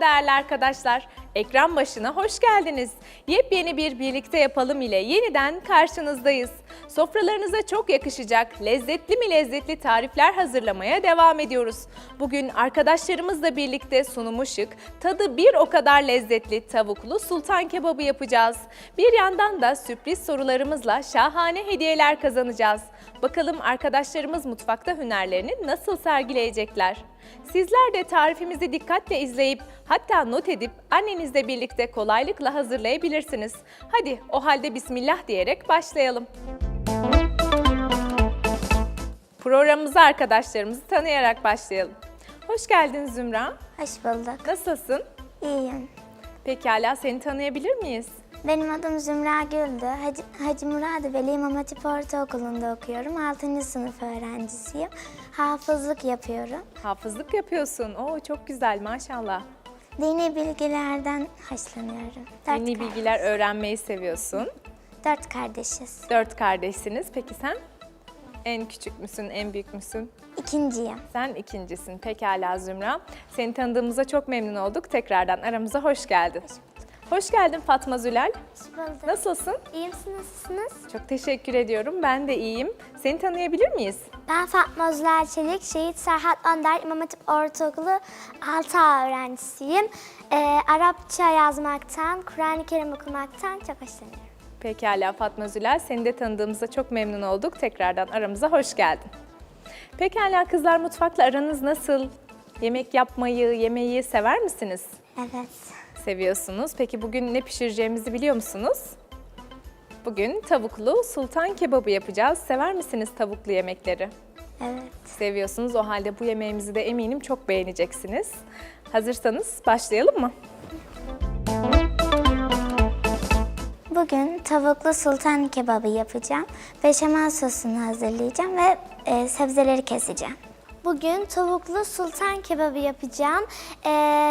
Değerli arkadaşlar. Ekran başına hoş geldiniz. Yepyeni bir birlikte yapalım ile yeniden karşınızdayız. Sofralarınıza çok yakışacak lezzetli mi lezzetli tarifler hazırlamaya devam ediyoruz. Bugün arkadaşlarımızla birlikte sunumu şık, tadı bir o kadar lezzetli tavuklu sultan kebabı yapacağız. Bir yandan da sürpriz sorularımızla şahane hediyeler kazanacağız. Bakalım arkadaşlarımız mutfakta hünerlerini nasıl sergileyecekler? Sizler de tarifimizi dikkatle izleyip hatta not edip annenizle birlikte kolaylıkla hazırlayabilirsiniz. Hadi o halde bismillah diyerek başlayalım. Programımıza arkadaşlarımızı tanıyarak başlayalım. Hoş geldin Zümra. Hoş bulduk. Nasılsın? İyiyim. Pekala seni tanıyabilir miyiz? Benim adım Zümra Güldü. Hacı, Hacı Murad Veli İmam Hatip Ortaokulu'nda okuyorum. 6. sınıf öğrencisiyim. Hafızlık yapıyorum. Hafızlık yapıyorsun. Oo çok güzel maşallah. Dini bilgilerden hoşlanıyorum. Dört, Yeni bilgiler öğrenmeyi seviyorsun. dört kardeşiz. Dört kardeşsiniz. Peki sen? En küçük müsün, en büyük müsün? İkinciyim. Sen ikincisin. Pekala Zümra. Seni tanıdığımıza çok memnun olduk. Tekrardan aramıza hoş geldin. Hoş geldin Fatma Zülal. Hoş bulduk. Nasılsın? İyi misiniz? Nasılsınız? Çok teşekkür ediyorum. Ben de iyiyim. Seni tanıyabilir miyiz? Ben Fatma Özler Çelik, Şehit Serhat Önder İmam Hatip Ortaokulu 6A öğrencisiyim. Ee, Arapça yazmaktan, Kur'an-ı Kerim okumaktan çok hoşlanıyorum. Pekala Fatma Zülal. Seni de tanıdığımıza çok memnun olduk. Tekrardan aramıza hoş geldin. Pekala kızlar mutfakla aranız nasıl? Yemek yapmayı, yemeği sever misiniz? Evet. Seviyorsunuz. Peki bugün ne pişireceğimizi biliyor musunuz? Bugün tavuklu sultan kebabı yapacağız. Sever misiniz tavuklu yemekleri? Evet. Seviyorsunuz. O halde bu yemeğimizi de eminim çok beğeneceksiniz. Hazırsanız başlayalım mı? Bugün tavuklu sultan kebabı yapacağım. Beşamel sosunu hazırlayacağım ve e, sebzeleri keseceğim. Bugün tavuklu sultan kebabı yapacağım. E,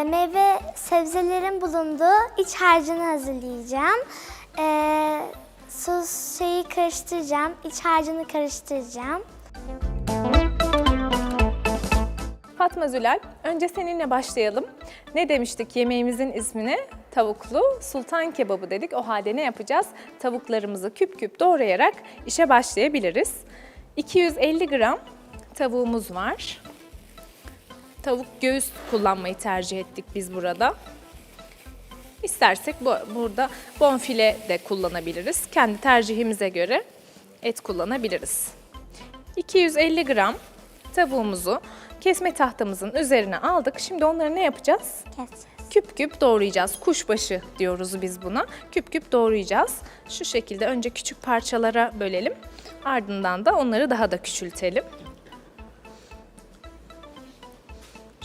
meyve sebzelerin bulunduğu iç harcını hazırlayacağım. E, sos şeyi karıştıracağım. iç harcını karıştıracağım. Fatma Zülal, önce seninle başlayalım. Ne demiştik yemeğimizin ismine? Tavuklu sultan kebabı dedik. O halde ne yapacağız? Tavuklarımızı küp küp doğrayarak işe başlayabiliriz. 250 gram tavuğumuz var. Tavuk göğüs kullanmayı tercih ettik biz burada. İstersek bu, burada bonfile de kullanabiliriz. Kendi tercihimize göre et kullanabiliriz. 250 gram tavuğumuzu kesme tahtamızın üzerine aldık. Şimdi onları ne yapacağız? Keseceğiz. Küp küp doğrayacağız. Kuşbaşı diyoruz biz buna. Küp küp doğrayacağız. Şu şekilde önce küçük parçalara bölelim. Ardından da onları daha da küçültelim.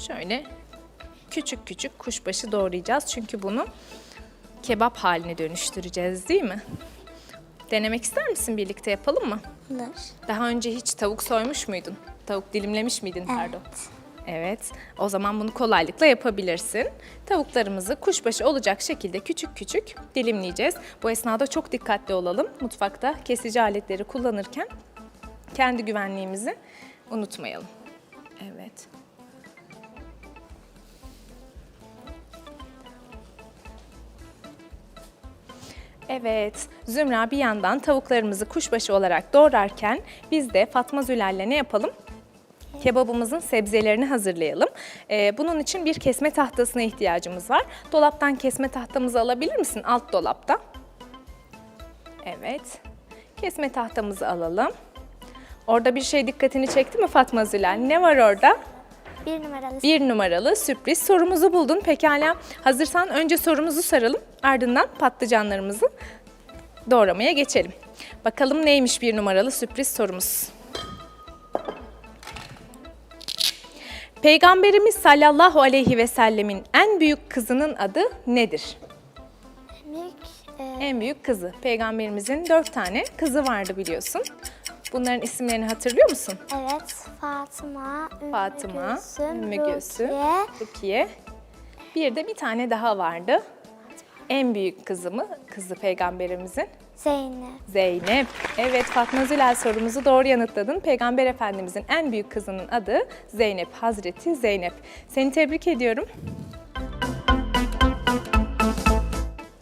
Şöyle küçük küçük kuşbaşı doğrayacağız. Çünkü bunu kebap haline dönüştüreceğiz değil mi? Denemek ister misin? Birlikte yapalım mı? Olur. Daha önce hiç tavuk soymuş muydun? Tavuk dilimlemiş miydin pardon? Evet. Evet. O zaman bunu kolaylıkla yapabilirsin. Tavuklarımızı kuşbaşı olacak şekilde küçük küçük dilimleyeceğiz. Bu esnada çok dikkatli olalım. Mutfakta kesici aletleri kullanırken kendi güvenliğimizi unutmayalım. Evet. Evet, Zümra bir yandan tavuklarımızı kuşbaşı olarak doğrarken biz de Fatma Zülal'le ne yapalım? Kebabımızın sebzelerini hazırlayalım. Ee, bunun için bir kesme tahtasına ihtiyacımız var. Dolaptan kesme tahtamızı alabilir misin? Alt dolapta. Evet. Kesme tahtamızı alalım. Orada bir şey dikkatini çekti mi Fatma Zülal? Ne var orada? Bir numaralı Bir numaralı sürpriz sorumuzu buldun. Pekala hazırsan önce sorumuzu saralım. Ardından patlıcanlarımızı doğramaya geçelim. Bakalım neymiş bir numaralı sürpriz sorumuz. Peygamberimiz sallallahu aleyhi ve sellemin en büyük kızının adı nedir? büyük e, En büyük kızı. Peygamberimizin dört tane kızı vardı biliyorsun. Bunların isimlerini hatırlıyor musun? Evet, Fatıma, Ümmü Fatıma, Gülsüm, Ümmü Gülsüm, Rukiye, Rukiye. Bir de bir tane daha vardı. En büyük kızı mı? Kızı peygamberimizin. Zeynep. Zeynep. Evet Fatma Zülal sorumuzu doğru yanıtladın. Peygamber Efendimizin en büyük kızının adı Zeynep, Hazreti Zeynep. Seni tebrik ediyorum.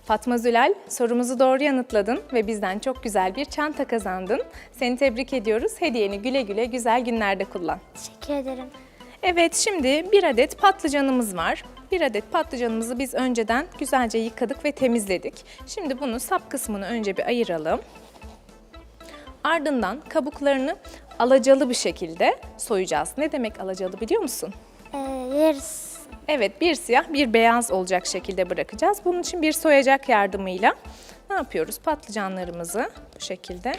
Fatma Zülal sorumuzu doğru yanıtladın ve bizden çok güzel bir çanta kazandın. Seni tebrik ediyoruz. Hediyeni güle güle güzel günlerde kullan. Teşekkür ederim. Evet şimdi bir adet patlıcanımız var. Bir adet patlıcanımızı biz önceden güzelce yıkadık ve temizledik. Şimdi bunu sap kısmını önce bir ayıralım. Ardından kabuklarını alacalı bir şekilde soyacağız. Ne demek alacalı biliyor musun? Ee, yarısı. Evet bir siyah bir beyaz olacak şekilde bırakacağız. Bunun için bir soyacak yardımıyla ne yapıyoruz? Patlıcanlarımızı bu şekilde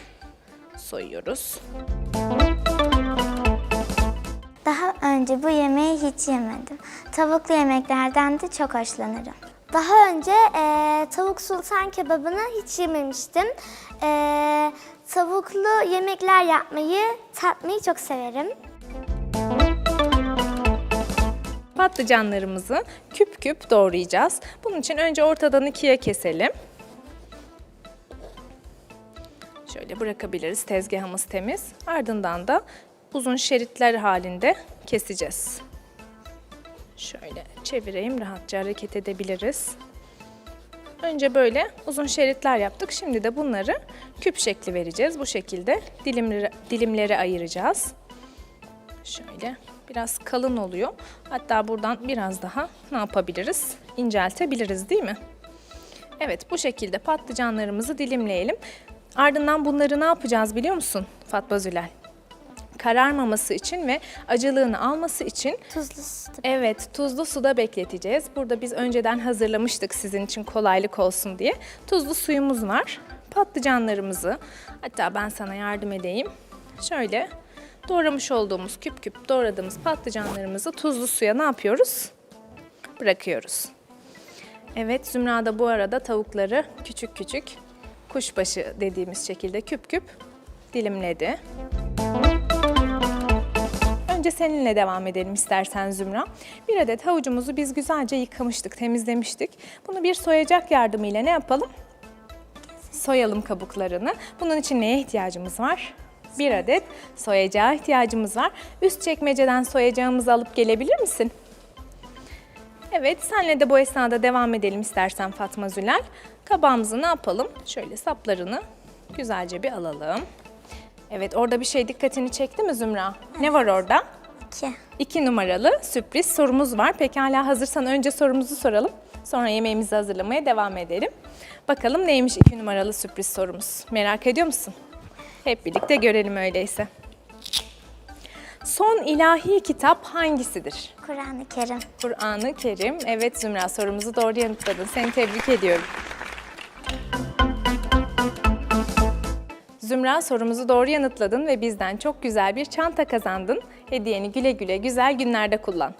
soyuyoruz. Daha önce bu yemeği hiç yemedim. Tavuklu yemeklerden de çok hoşlanırım. Daha önce e, tavuk sultan kebabını hiç yememiştim. E, tavuklu yemekler yapmayı, tatmayı çok severim. Patlıcanlarımızı küp küp doğrayacağız. Bunun için önce ortadan ikiye keselim. Şöyle bırakabiliriz. Tezgahımız temiz. Ardından da uzun şeritler halinde keseceğiz. Şöyle çevireyim. Rahatça hareket edebiliriz. Önce böyle uzun şeritler yaptık. Şimdi de bunları küp şekli vereceğiz. Bu şekilde dilimlere, dilimlere ayıracağız. Şöyle biraz kalın oluyor. Hatta buradan biraz daha ne yapabiliriz? İnceltebiliriz değil mi? Evet bu şekilde patlıcanlarımızı dilimleyelim. Ardından bunları ne yapacağız biliyor musun Fatma Zülal? Kararmaması için ve acılığını alması için Tuzlu su. Evet, tuzlu suda bekleteceğiz. Burada biz önceden hazırlamıştık sizin için kolaylık olsun diye. Tuzlu suyumuz var. Patlıcanlarımızı, hatta ben sana yardım edeyim. Şöyle doğramış olduğumuz küp küp doğradığımız patlıcanlarımızı tuzlu suya ne yapıyoruz? Bırakıyoruz. Evet, Zümra da bu arada tavukları küçük küçük kuşbaşı dediğimiz şekilde küp küp dilimledi. Önce seninle devam edelim istersen Zümra. Bir adet havucumuzu biz güzelce yıkamıştık, temizlemiştik. Bunu bir soyacak yardımıyla ne yapalım? Soyalım kabuklarını. Bunun için neye ihtiyacımız var? Bir adet soyacağa ihtiyacımız var. Üst çekmeceden soyacağımızı alıp gelebilir misin? Evet, senle de bu esnada devam edelim istersen Fatma Zülal. Kabağımızı ne yapalım? Şöyle saplarını güzelce bir alalım. Evet, orada bir şey dikkatini çekti mi Zümra? Ne var orada? İki. İki numaralı sürpriz sorumuz var. Pekala hazırsan önce sorumuzu soralım. Sonra yemeğimizi hazırlamaya devam edelim. Bakalım neymiş iki numaralı sürpriz sorumuz? Merak ediyor musun? Hep birlikte görelim öyleyse. Son ilahi kitap hangisidir? Kur'an-ı Kerim. Kur'an-ı Kerim. Evet Zümra sorumuzu doğru yanıtladın. Seni tebrik ediyorum. Zümra sorumuzu doğru yanıtladın ve bizden çok güzel bir çanta kazandın. Hediyeni güle güle güzel günlerde kullan.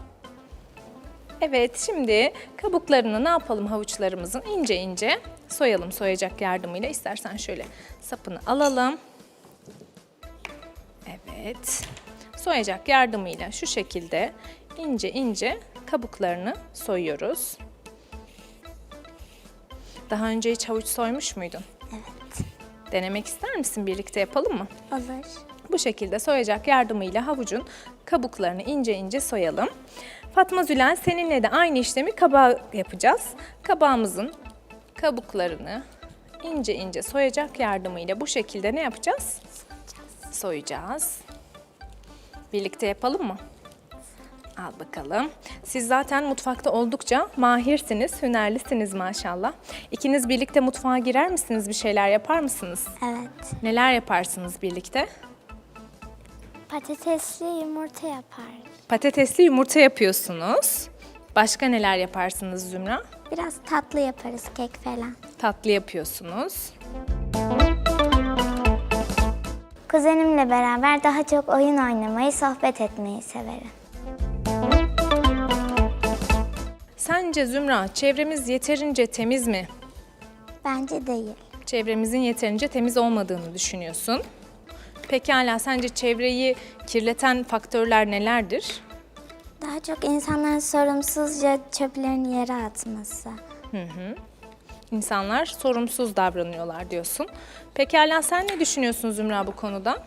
Evet şimdi kabuklarını ne yapalım havuçlarımızın ince ince soyalım soyacak yardımıyla. İstersen şöyle sapını alalım. Evet. Soyacak yardımıyla şu şekilde ince ince kabuklarını soyuyoruz. Daha önce hiç havuç soymuş muydun? Evet. Denemek ister misin? Birlikte yapalım mı? Olur. Bu şekilde soyacak yardımıyla havucun kabuklarını ince ince soyalım. Fatma Zülal seninle de aynı işlemi kabağa yapacağız. Kabağımızın kabuklarını ince ince soyacak yardımıyla bu şekilde ne yapacağız? Soyacağız. Birlikte yapalım mı? Al bakalım. Siz zaten mutfakta oldukça mahirsiniz, hünerlisiniz maşallah. İkiniz birlikte mutfağa girer misiniz? Bir şeyler yapar mısınız? Evet. Neler yaparsınız birlikte? Patatesli yumurta yapar. Patatesli yumurta yapıyorsunuz. Başka neler yaparsınız Zümra? Biraz tatlı yaparız kek falan. Tatlı yapıyorsunuz. Kuzenimle beraber daha çok oyun oynamayı, sohbet etmeyi severim. Sence Zümra çevremiz yeterince temiz mi? Bence değil. Çevremizin yeterince temiz olmadığını düşünüyorsun. Pekala sence çevreyi kirleten faktörler nelerdir? Daha çok insanların sorumsuzca çöplerini yere atması. İnsanlar sorumsuz davranıyorlar diyorsun. Pekala sen ne düşünüyorsun Zümra bu konuda?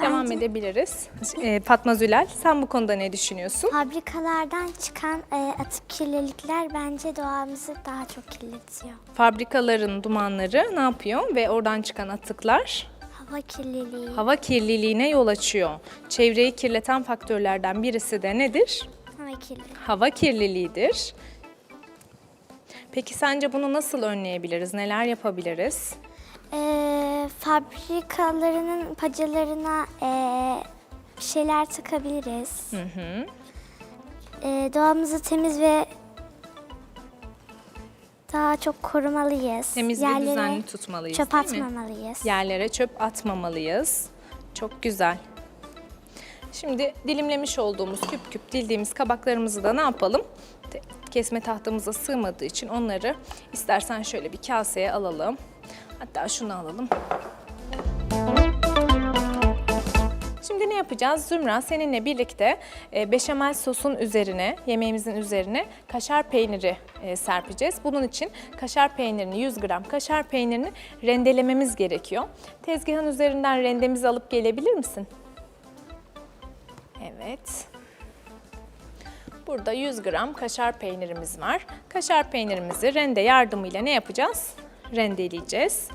Devam edebiliriz. Ee, Fatma Zülal sen bu konuda ne düşünüyorsun? Fabrikalardan çıkan e, atık kirlilikler bence doğamızı daha çok kirletiyor. Fabrikaların dumanları ne yapıyor ve oradan çıkan atıklar Hava kirliliği. hava kirliliğine yol açıyor. Çevreyi kirleten faktörlerden birisi de nedir? Hava kirliliği. Hava kirliliğidir. Peki sence bunu nasıl önleyebiliriz? Neler yapabiliriz? E, fabrikalarının pacalarına e, bir şeyler takabiliriz. E, doğamızı temiz ve daha çok korumalıyız. Temiz ve Yerlere düzenli tutmalıyız Çöp değil mi? atmamalıyız. Yerlere çöp atmamalıyız. Çok güzel. Şimdi dilimlemiş olduğumuz küp küp dildiğimiz kabaklarımızı da ne yapalım? Te- Kesme tahtamıza sığmadığı için onları istersen şöyle bir kaseye alalım. Hatta şunu alalım. Şimdi ne yapacağız? Zümra seninle birlikte e, beşamel sosun üzerine, yemeğimizin üzerine kaşar peyniri e, serpeceğiz. Bunun için kaşar peynirini, 100 gram kaşar peynirini rendelememiz gerekiyor. Tezgahın üzerinden rendemizi alıp gelebilir misin? Evet. Burada 100 gram kaşar peynirimiz var. Kaşar peynirimizi rende yardımıyla ne yapacağız? Rendeleyeceğiz.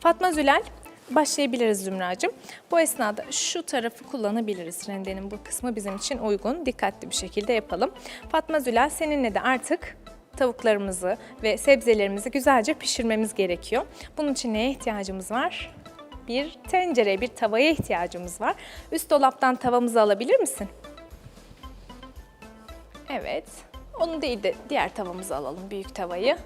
Fatma Zülal, başlayabiliriz Zümracığım. Bu esnada şu tarafı kullanabiliriz. Rendenin bu kısmı bizim için uygun. Dikkatli bir şekilde yapalım. Fatma Zülal, seninle de artık tavuklarımızı ve sebzelerimizi güzelce pişirmemiz gerekiyor. Bunun için neye ihtiyacımız var? Bir tencereye, bir tavaya ihtiyacımız var. Üst dolaptan tavamızı alabilir misin? Evet. Onu değil de diğer tavamızı alalım, büyük tavayı.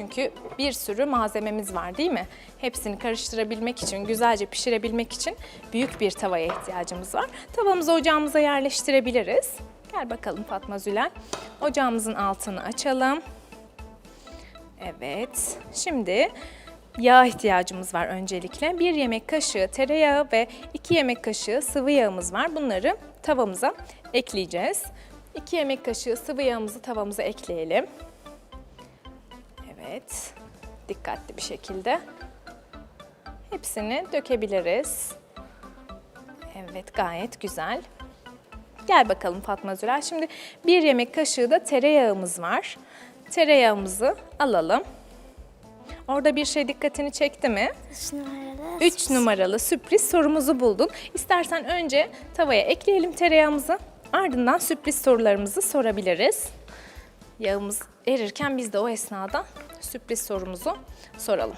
Çünkü bir sürü malzememiz var değil mi? Hepsini karıştırabilmek için, güzelce pişirebilmek için büyük bir tavaya ihtiyacımız var. Tavamızı ocağımıza yerleştirebiliriz. Gel bakalım Fatma Zülal. Ocağımızın altını açalım. Evet. Şimdi yağ ihtiyacımız var öncelikle. Bir yemek kaşığı tereyağı ve iki yemek kaşığı sıvı yağımız var. Bunları tavamıza ekleyeceğiz. 2 yemek kaşığı sıvı yağımızı tavamıza ekleyelim. Evet. Dikkatli bir şekilde. Hepsini dökebiliriz. Evet gayet güzel. Gel bakalım Fatma Zülal. Şimdi bir yemek kaşığı da tereyağımız var. Tereyağımızı alalım. Orada bir şey dikkatini çekti mi? Üç numaralı. 3 numaralı sürpriz sorumuzu buldun. İstersen önce tavaya ekleyelim tereyağımızı. Ardından sürpriz sorularımızı sorabiliriz. Yağımız erirken biz de o esnada sürpriz sorumuzu soralım.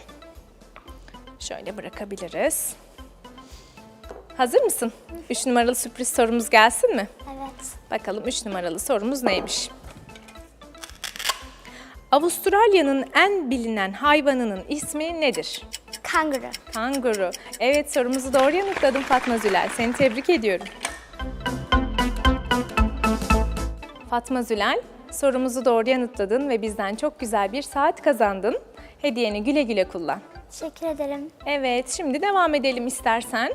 Şöyle bırakabiliriz. Hazır mısın? 3 numaralı sürpriz sorumuz gelsin mi? Evet. Bakalım 3 numaralı sorumuz neymiş? Avustralya'nın en bilinen hayvanının ismi nedir? Kanguru. Kanguru. Evet sorumuzu doğru yanıtladın Fatma Zülal. Seni tebrik ediyorum. Fatma Zülal, sorumuzu doğru yanıtladın ve bizden çok güzel bir saat kazandın. Hediyeni güle güle kullan. Teşekkür ederim. Evet, şimdi devam edelim istersen.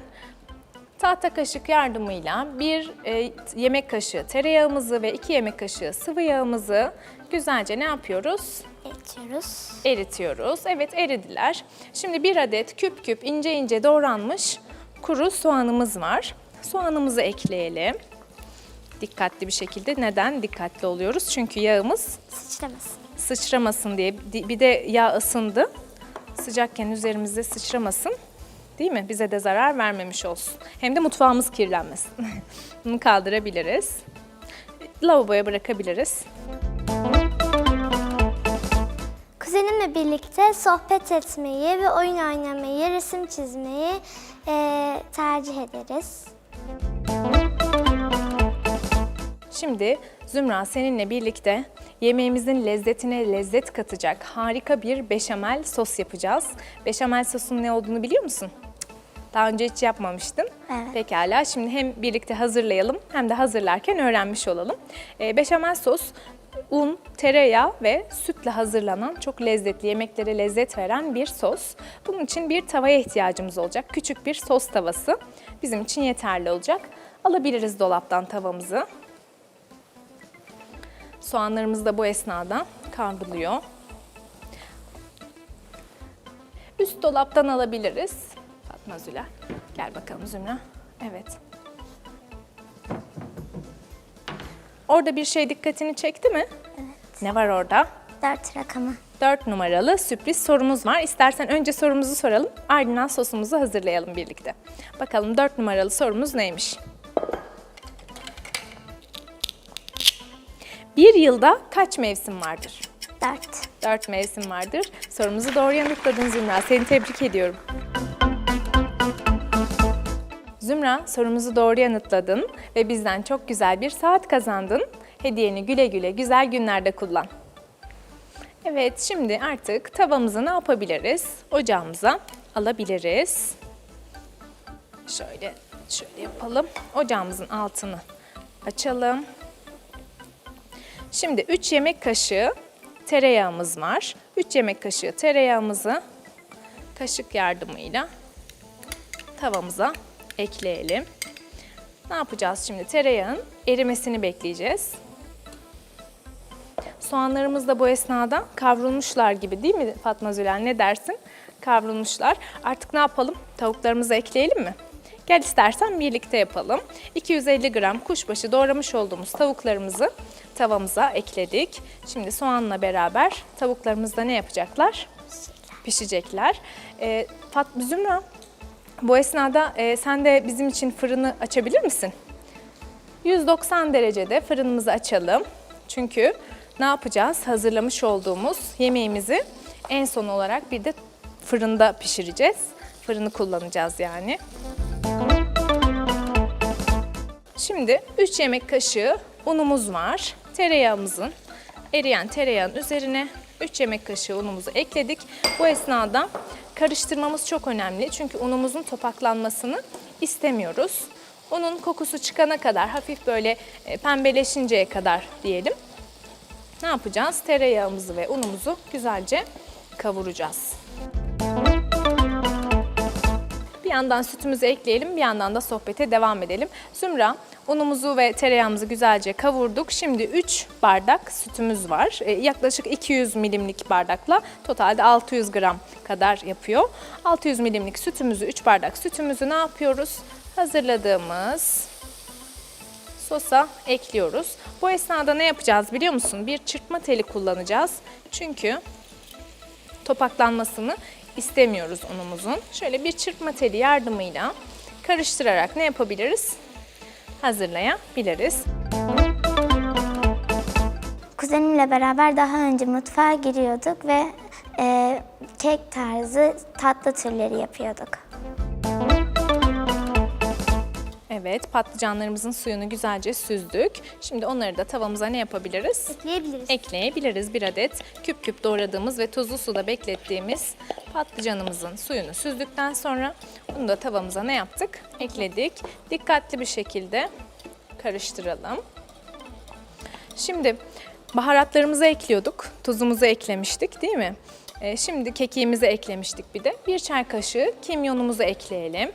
Tahta kaşık yardımıyla bir e, yemek kaşığı tereyağımızı ve iki yemek kaşığı sıvı yağımızı güzelce ne yapıyoruz? Geçiyoruz. eritiyoruz. Evet eridiler. Şimdi bir adet küp küp ince ince doğranmış kuru soğanımız var. Soğanımızı ekleyelim. Dikkatli bir şekilde. Neden dikkatli oluyoruz? Çünkü yağımız Sıçramasın. sıçramasın diye. Bir de yağ ısındı. Sıcakken üzerimizde sıçramasın. Değil mi? Bize de zarar vermemiş olsun. Hem de mutfağımız kirlenmesin. Bunu kaldırabiliriz. Lavaboya bırakabiliriz. Kuzenimle birlikte sohbet etmeyi ve oyun oynamayı, resim çizmeyi eee, tercih ederiz. Şimdi Zümra seninle birlikte yemeğimizin lezzetine lezzet katacak harika bir beşamel sos yapacağız. Beşamel sosun ne olduğunu biliyor musun? Daha önce hiç yapmamıştın. Evet. Pekala şimdi hem birlikte hazırlayalım hem de hazırlarken öğrenmiş olalım. Ee, beşamel sos un, tereyağı ve sütle hazırlanan çok lezzetli yemeklere lezzet veren bir sos. Bunun için bir tavaya ihtiyacımız olacak. Küçük bir sos tavası bizim için yeterli olacak. Alabiliriz dolaptan tavamızı. Soğanlarımız da bu esnada kavruluyor. Üst dolaptan alabiliriz. Fatma Zülal. Gel bakalım Zümra. Evet. Orada bir şey dikkatini çekti mi? Evet. Ne var orada? Dört rakamı. 4 numaralı sürpriz sorumuz var. İstersen önce sorumuzu soralım, ardından sosumuzu hazırlayalım birlikte. Bakalım 4 numaralı sorumuz neymiş? Bir yılda kaç mevsim vardır? Dört. 4 mevsim vardır. Sorumuzu doğru yanıtladın Zümra. Seni tebrik ediyorum. Zümra sorumuzu doğru yanıtladın ve bizden çok güzel bir saat kazandın. Hediyeni güle güle güzel günlerde kullan. Evet şimdi artık tavamızı ne yapabiliriz? Ocağımıza alabiliriz. Şöyle şöyle yapalım. Ocağımızın altını açalım. Şimdi 3 yemek kaşığı tereyağımız var. 3 yemek kaşığı tereyağımızı kaşık yardımıyla tavamıza ekleyelim. Ne yapacağız şimdi? Tereyağın erimesini bekleyeceğiz. Soğanlarımız da bu esnada kavrulmuşlar gibi değil mi Fatma Zülal? Ne dersin? Kavrulmuşlar. Artık ne yapalım? Tavuklarımızı ekleyelim mi? Gel istersen birlikte yapalım. 250 gram kuşbaşı doğramış olduğumuz tavuklarımızı tavamıza ekledik. Şimdi soğanla beraber tavuklarımız da ne yapacaklar? Pişecekler. Ee, Fatma Zümra, bu esnada e, sen de bizim için fırını açabilir misin? 190 derecede fırınımızı açalım. Çünkü ne yapacağız? Hazırlamış olduğumuz yemeğimizi en son olarak bir de fırında pişireceğiz. Fırını kullanacağız yani. Şimdi 3 yemek kaşığı unumuz var. Tereyağımızın eriyen tereyağın üzerine 3 yemek kaşığı unumuzu ekledik. Bu esnada karıştırmamız çok önemli. Çünkü unumuzun topaklanmasını istemiyoruz. Unun kokusu çıkana kadar hafif böyle e, pembeleşinceye kadar diyelim. Ne yapacağız? Tereyağımızı ve unumuzu güzelce kavuracağız. Bir yandan sütümüzü ekleyelim, bir yandan da sohbete devam edelim. Zümra, unumuzu ve tereyağımızı güzelce kavurduk. Şimdi 3 bardak sütümüz var. Ee, yaklaşık 200 milimlik bardakla totalde 600 gram kadar yapıyor. 600 milimlik sütümüzü, 3 bardak sütümüzü ne yapıyoruz? Hazırladığımız sosa ekliyoruz. Bu esnada ne yapacağız biliyor musun? Bir çırpma teli kullanacağız. Çünkü topaklanmasını istemiyoruz unumuzun. Şöyle bir çırpma teli yardımıyla karıştırarak ne yapabiliriz? Hazırlayabiliriz. Kuzenimle beraber daha önce mutfağa giriyorduk ve e, kek tarzı tatlı türleri yapıyorduk. Evet, patlıcanlarımızın suyunu güzelce süzdük. Şimdi onları da tavamıza ne yapabiliriz? Ekleyebiliriz. ekleyebiliriz. Bir adet küp küp doğradığımız ve tuzlu suda beklettiğimiz patlıcanımızın suyunu süzdükten sonra bunu da tavamıza ne yaptık? Ekledik. Dikkatli bir şekilde karıştıralım. Şimdi baharatlarımızı ekliyorduk. Tuzumuzu eklemiştik değil mi? Ee, şimdi kekiğimizi eklemiştik bir de. Bir çay kaşığı kimyonumuzu ekleyelim.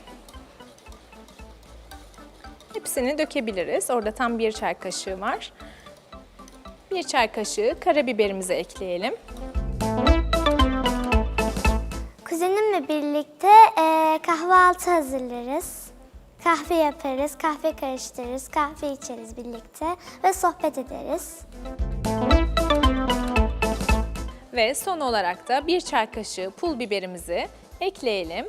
Hepsini dökebiliriz. Orada tam bir çay kaşığı var. Bir çay kaşığı karabiberimizi ekleyelim. Kuzenimle birlikte e, kahvaltı hazırlarız. Kahve yaparız, kahve karıştırırız, kahve içeriz birlikte ve sohbet ederiz. Ve son olarak da bir çay kaşığı pul biberimizi ekleyelim.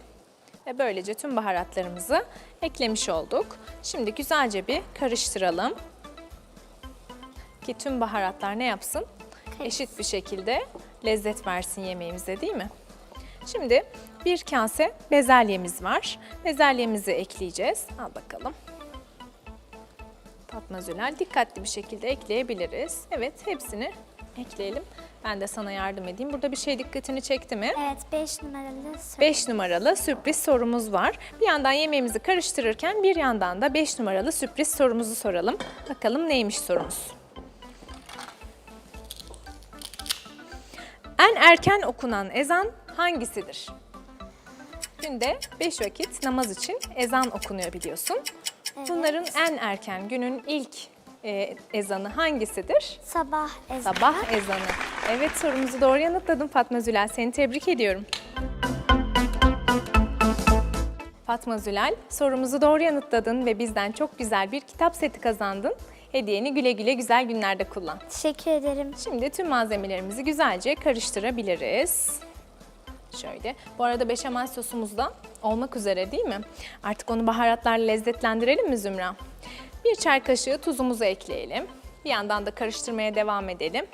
Ve böylece tüm baharatlarımızı eklemiş olduk. Şimdi güzelce bir karıştıralım. Ki tüm baharatlar ne yapsın? Eşit bir şekilde lezzet versin yemeğimize değil mi? Şimdi bir kase bezelyemiz var. Bezelyemizi ekleyeceğiz. Al bakalım. Fatma Zülal dikkatli bir şekilde ekleyebiliriz. Evet hepsini ekleyelim. Ben de sana yardım edeyim. Burada bir şey dikkatini çekti mi? Evet, 5 numaralı soru. 5 numaralı sürpriz sorumuz var. Bir yandan yemeğimizi karıştırırken bir yandan da 5 numaralı sürpriz sorumuzu soralım. Bakalım neymiş sorumuz? En erken okunan ezan hangisidir? Günde 5 vakit namaz için ezan okunuyor biliyorsun. Bunların en erken günün ilk e, ezanı hangisidir? Sabah ezanı. Sabah ezanı. Evet sorumuzu doğru yanıtladın Fatma Zülal. Seni tebrik ediyorum. Fatma Zülal, sorumuzu doğru yanıtladın ve bizden çok güzel bir kitap seti kazandın. Hediyeni güle güle güzel günlerde kullan. Teşekkür ederim. Şimdi tüm malzemelerimizi güzelce karıştırabiliriz. Şöyle. Bu arada beşamel sosumuz da olmak üzere değil mi? Artık onu baharatlarla lezzetlendirelim mi Zümra? Bir çay kaşığı tuzumuzu ekleyelim. Bir yandan da karıştırmaya devam edelim.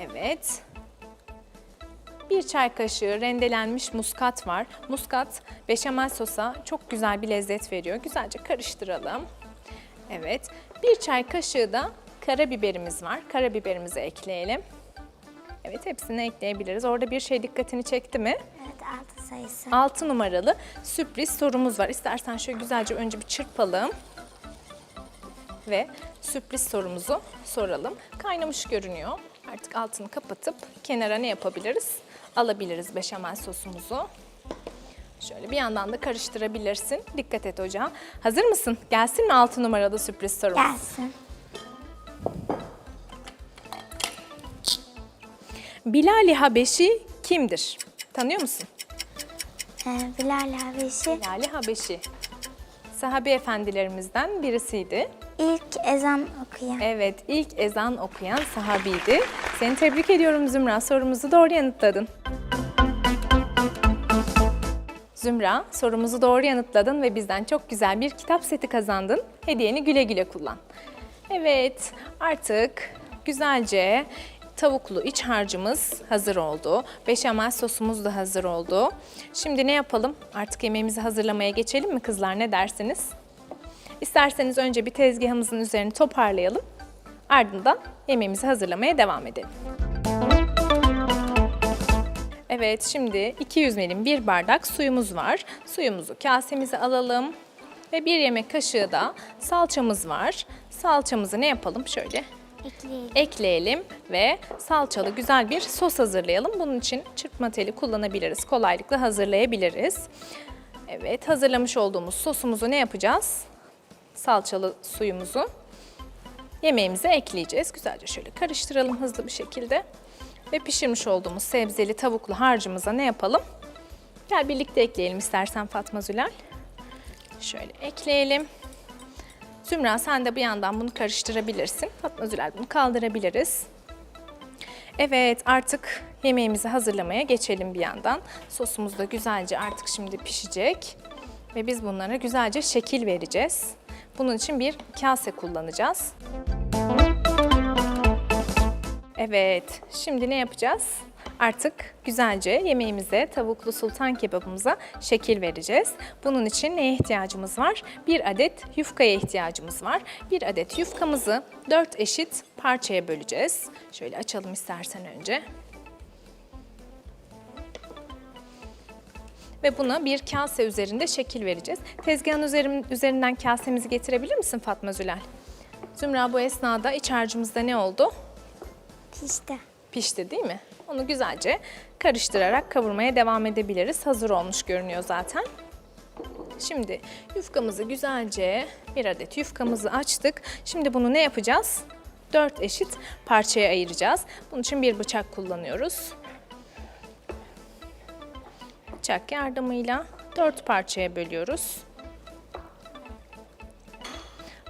Evet. Bir çay kaşığı rendelenmiş muskat var. Muskat beşamel sosa çok güzel bir lezzet veriyor. Güzelce karıştıralım. Evet. Bir çay kaşığı da karabiberimiz var. Karabiberimizi ekleyelim. Evet hepsini ekleyebiliriz. Orada bir şey dikkatini çekti mi? Evet, altı sayısı. 6 numaralı sürpriz sorumuz var. İstersen şöyle güzelce önce bir çırpalım. Ve sürpriz sorumuzu soralım. Kaynamış görünüyor. Artık altını kapatıp kenara ne yapabiliriz? Alabiliriz beşamel sosumuzu. Şöyle bir yandan da karıştırabilirsin. Dikkat et hocam. Hazır mısın? Gelsin mi 6 numaralı sürpriz sorumuz? Gelsin. Bilal-i Habeşi kimdir? Tanıyor musun? Ee, Bilal Habeşi Bilal-i Habeşi. Sahabe efendilerimizden birisiydi. ilk ezan okuyan. Evet, ilk ezan okuyan sahabiydi. Seni tebrik ediyorum Zümra. Sorumuzu doğru yanıtladın. Zümra, sorumuzu doğru yanıtladın ve bizden çok güzel bir kitap seti kazandın. Hediyeni güle güle kullan. Evet, artık güzelce tavuklu iç harcımız hazır oldu. Beşamel sosumuz da hazır oldu. Şimdi ne yapalım? Artık yemeğimizi hazırlamaya geçelim mi kızlar? Ne dersiniz? İsterseniz önce bir tezgahımızın üzerini toparlayalım. Ardından yemeğimizi hazırlamaya devam edelim. Evet, şimdi 200 milim bir bardak suyumuz var. Suyumuzu kasemize alalım. Ve bir yemek kaşığı da salçamız var. Salçamızı ne yapalım? Şöyle Ekleyelim. ekleyelim ve salçalı güzel bir sos hazırlayalım. Bunun için çırpma teli kullanabiliriz. Kolaylıkla hazırlayabiliriz. Evet, hazırlamış olduğumuz sosumuzu ne yapacağız? Salçalı suyumuzu yemeğimize ekleyeceğiz. Güzelce şöyle karıştıralım hızlı bir şekilde. Ve pişirmiş olduğumuz sebzeli tavuklu harcımıza ne yapalım? Gel birlikte ekleyelim istersen Fatma Zülal. Şöyle ekleyelim. Zümra sen de bir yandan bunu karıştırabilirsin. Fatma Zülal bunu kaldırabiliriz. Evet artık yemeğimizi hazırlamaya geçelim bir yandan. Sosumuz da güzelce artık şimdi pişecek. Ve biz bunlara güzelce şekil vereceğiz. Bunun için bir kase kullanacağız. Evet, şimdi ne yapacağız? Artık güzelce yemeğimize, tavuklu sultan kebabımıza şekil vereceğiz. Bunun için neye ihtiyacımız var? Bir adet yufkaya ihtiyacımız var. Bir adet yufkamızı dört eşit parçaya böleceğiz. Şöyle açalım istersen önce. Ve buna bir kase üzerinde şekil vereceğiz. Tezgahın üzerin- üzerinden kasemizi getirebilir misin Fatma Zülal? Zümra bu esnada iç harcımızda ne oldu? Pişti. pişti değil mi? Onu güzelce karıştırarak kavurmaya devam edebiliriz. Hazır olmuş görünüyor zaten. Şimdi yufkamızı güzelce bir adet yufkamızı açtık. Şimdi bunu ne yapacağız? Dört eşit parçaya ayıracağız. Bunun için bir bıçak kullanıyoruz. Bıçak yardımıyla dört parçaya bölüyoruz.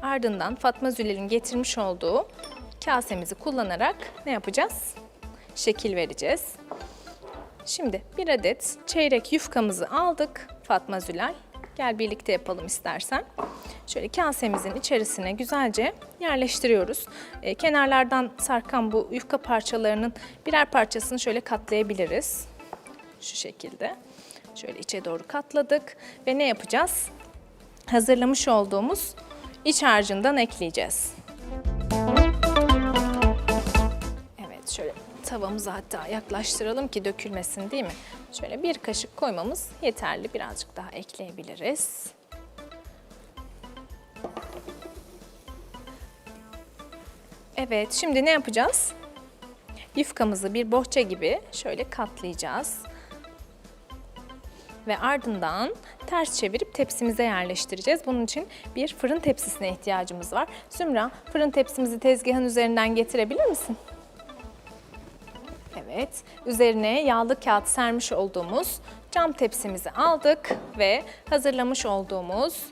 Ardından Fatma Zülal'in getirmiş olduğu kasemizi kullanarak ne yapacağız? Şekil vereceğiz. Şimdi bir adet çeyrek yufkamızı aldık Fatma Zülal. Gel birlikte yapalım istersen. Şöyle kasemizin içerisine güzelce yerleştiriyoruz. Ee, kenarlardan sarkan bu yufka parçalarının birer parçasını şöyle katlayabiliriz. Şu şekilde. Şöyle içe doğru katladık ve ne yapacağız? Hazırlamış olduğumuz iç harcından ekleyeceğiz. Şöyle tavamızı hatta yaklaştıralım ki dökülmesin değil mi? Şöyle bir kaşık koymamız yeterli. Birazcık daha ekleyebiliriz. Evet şimdi ne yapacağız? Yufkamızı bir bohça gibi şöyle katlayacağız. Ve ardından ters çevirip tepsimize yerleştireceğiz. Bunun için bir fırın tepsisine ihtiyacımız var. Zümra, fırın tepsimizi tezgahın üzerinden getirebilir misin? Evet, üzerine yağlı kağıt sermiş olduğumuz cam tepsimizi aldık ve hazırlamış olduğumuz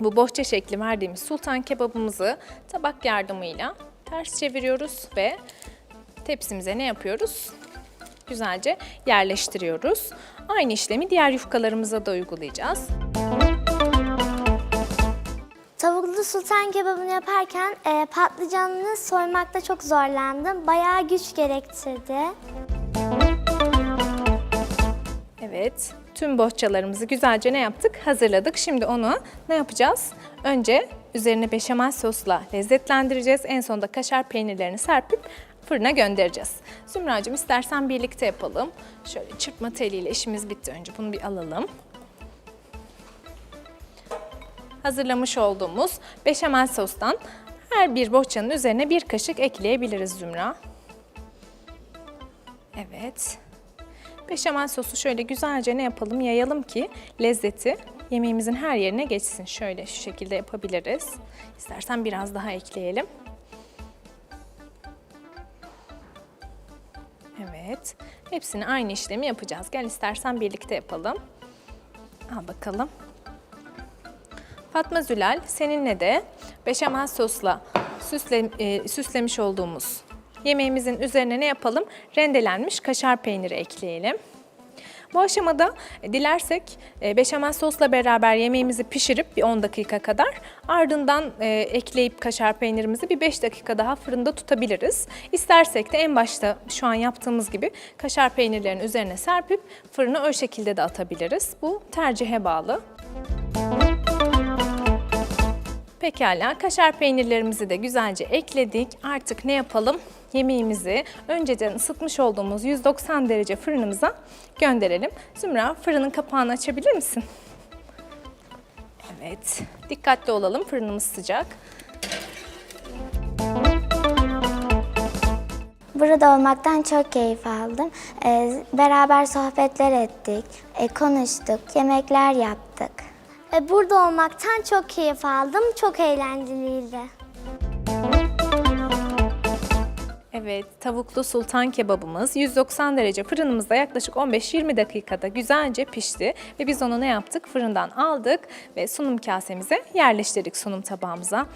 bu bohça şekli verdiğimiz sultan kebabımızı tabak yardımıyla ters çeviriyoruz ve tepsimize ne yapıyoruz? Güzelce yerleştiriyoruz. Aynı işlemi diğer yufkalarımıza da uygulayacağız. Tavuklu sultan kebabını yaparken e, patlıcanını soymakta çok zorlandım. Bayağı güç gerektirdi. Evet, tüm bohçalarımızı güzelce ne yaptık? Hazırladık. Şimdi onu ne yapacağız? Önce üzerine beşamel sosla lezzetlendireceğiz. En sonunda kaşar peynirlerini serpip fırına göndereceğiz. Zümracığım istersen birlikte yapalım. Şöyle çırpma teliyle işimiz bitti. Önce bunu bir alalım. Hazırlamış olduğumuz beşamel sostan her bir bohçanın üzerine bir kaşık ekleyebiliriz Zümra. Evet. Beşamel sosu şöyle güzelce ne yapalım yayalım ki lezzeti yemeğimizin her yerine geçsin. Şöyle şu şekilde yapabiliriz. İstersen biraz daha ekleyelim. Evet. Hepsini aynı işlemi yapacağız. Gel istersen birlikte yapalım. Al bakalım. Fatma Zülal seninle de beşamel sosla süsle, e, süslemiş olduğumuz yemeğimizin üzerine ne yapalım? Rendelenmiş kaşar peyniri ekleyelim. Bu aşamada dilersek e, beşamel sosla beraber yemeğimizi pişirip bir 10 dakika kadar ardından e, ekleyip kaşar peynirimizi bir 5 dakika daha fırında tutabiliriz. İstersek de en başta şu an yaptığımız gibi kaşar peynirlerin üzerine serpip fırına o şekilde de atabiliriz. Bu tercihe bağlı. Pekala, kaşar peynirlerimizi de güzelce ekledik. Artık ne yapalım? Yemeğimizi önceden ısıtmış olduğumuz 190 derece fırınımıza gönderelim. Zümra, fırının kapağını açabilir misin? Evet, dikkatli olalım. Fırınımız sıcak. Burada olmaktan çok keyif aldım. Ee, beraber sohbetler ettik, e, konuştuk, yemekler yaptık. Burada olmaktan çok keyif aldım. Çok eğlenceliydi. Evet, tavuklu sultan kebabımız 190 derece fırınımızda yaklaşık 15-20 dakikada güzelce pişti. Ve biz onu ne yaptık? Fırından aldık ve sunum kasemize yerleştirdik sunum tabağımıza.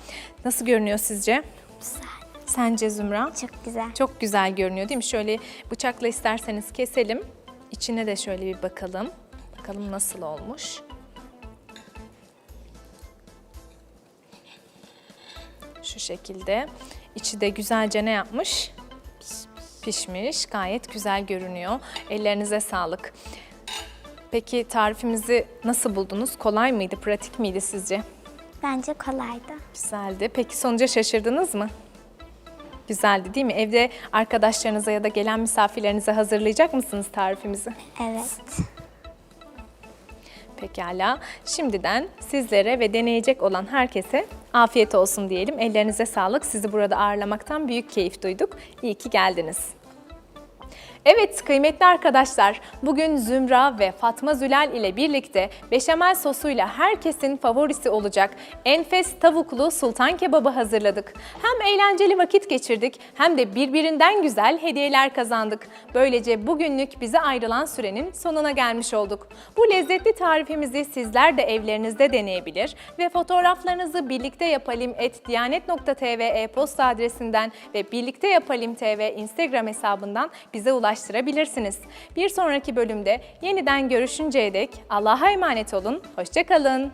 Nasıl görünüyor sizce? Güzel. Sence Zümra? Çok güzel. Çok güzel görünüyor değil mi? Şöyle bıçakla isterseniz keselim. İçine de şöyle bir bakalım. Bakalım nasıl olmuş. Şu şekilde. İçi de güzelce ne yapmış? Pişmiş. Gayet güzel görünüyor. Ellerinize sağlık. Peki tarifimizi nasıl buldunuz? Kolay mıydı? Pratik miydi sizce? Bence kolaydı. Güzeldi. Peki sonuca şaşırdınız mı? Güzeldi değil mi? Evde arkadaşlarınıza ya da gelen misafirlerinize hazırlayacak mısınız tarifimizi? Evet. Pekala. Şimdiden sizlere ve deneyecek olan herkese afiyet olsun diyelim. Ellerinize sağlık. Sizi burada ağırlamaktan büyük keyif duyduk. İyi ki geldiniz. Evet kıymetli arkadaşlar, bugün Zümra ve Fatma Zülal ile birlikte beşamel sosuyla herkesin favorisi olacak enfes tavuklu sultan kebabı hazırladık. Hem eğlenceli vakit geçirdik hem de birbirinden güzel hediyeler kazandık. Böylece bugünlük bize ayrılan sürenin sonuna gelmiş olduk. Bu lezzetli tarifimizi sizler de evlerinizde deneyebilir ve fotoğraflarınızı birlikte yapalım et diyanet.tv e-posta adresinden ve birlikte yapalım tv instagram hesabından bize ulaştırabilirsiniz. Bir sonraki bölümde yeniden görüşünceye dek Allah'a emanet olun, hoşçakalın.